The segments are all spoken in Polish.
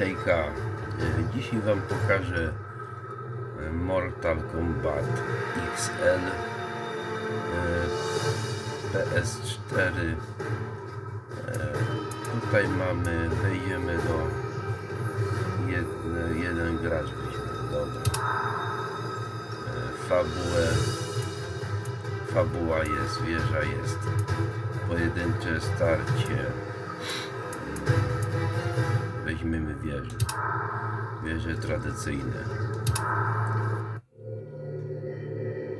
Hejka, dzisiaj Wam pokażę e, Mortal Kombat XL e, PS4 E, Tutaj mamy, wejdziemy do jeden, jeden gracz dobra. Fabułę Fabuła jest, wieża jest Pojedyncze starcie Weźmiemy wieżę. Wieże tradycyjne.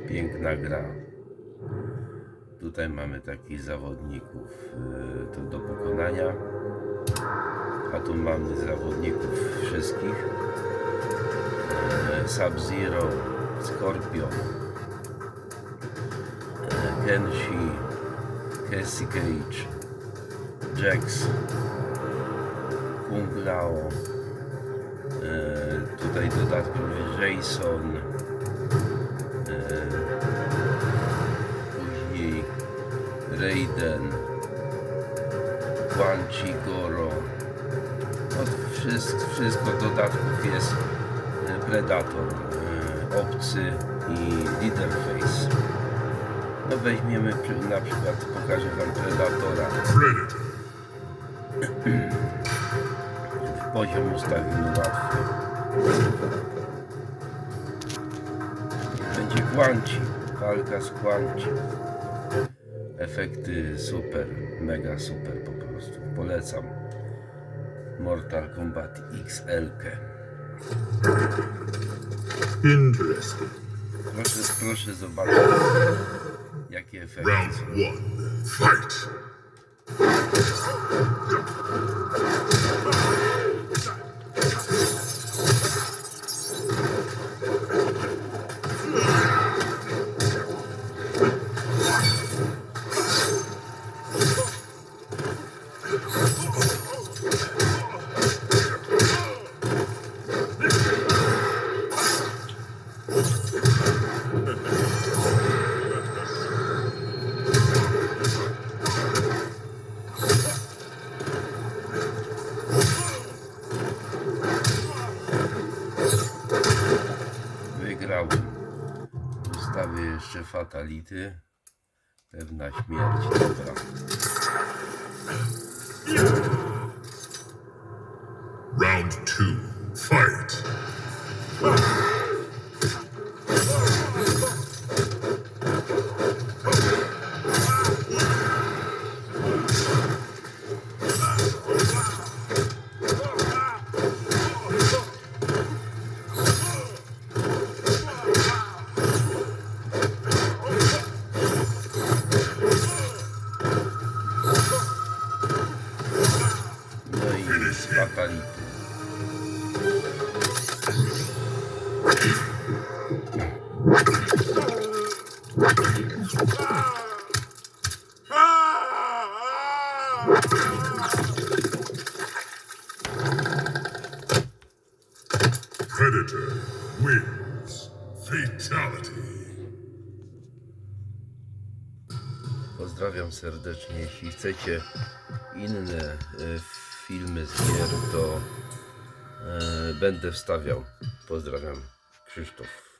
Piękna gra. Tutaj mamy takich zawodników y, to do pokonania. A tu mamy zawodników wszystkich. E, Sub-Zero, Scorpion, e, Kenshi, Cassie Cage, Jax, Kung Lao, e, tutaj dodatkowy Jason, e, później Raiden, Quan Chi Goro, no, wszystko, wszystko dodatków jest e, Predator, e, Obcy i Leaderface. No weźmiemy na przykład, pokażę Wam Predatora. Predator. Poziom ustawimy łatwy. Będzie kłanci. Walka z kłanci. Efekty super, mega super po prostu. Polecam. Mortal Kombat XL. -kę. Interesting. Proszę, proszę zobaczyć jakie efekty Round one. Fight. Ustawię jeszcze fatality. Pewna śmierć. Dobra. Round two. Fight. Fatality. Predator wins. Fatality. Pozdrawiam serdecznie. Jeśli chcecie inne e, filmy z gier, to e, będę wstawiał. Pozdrawiam. Krzysztof.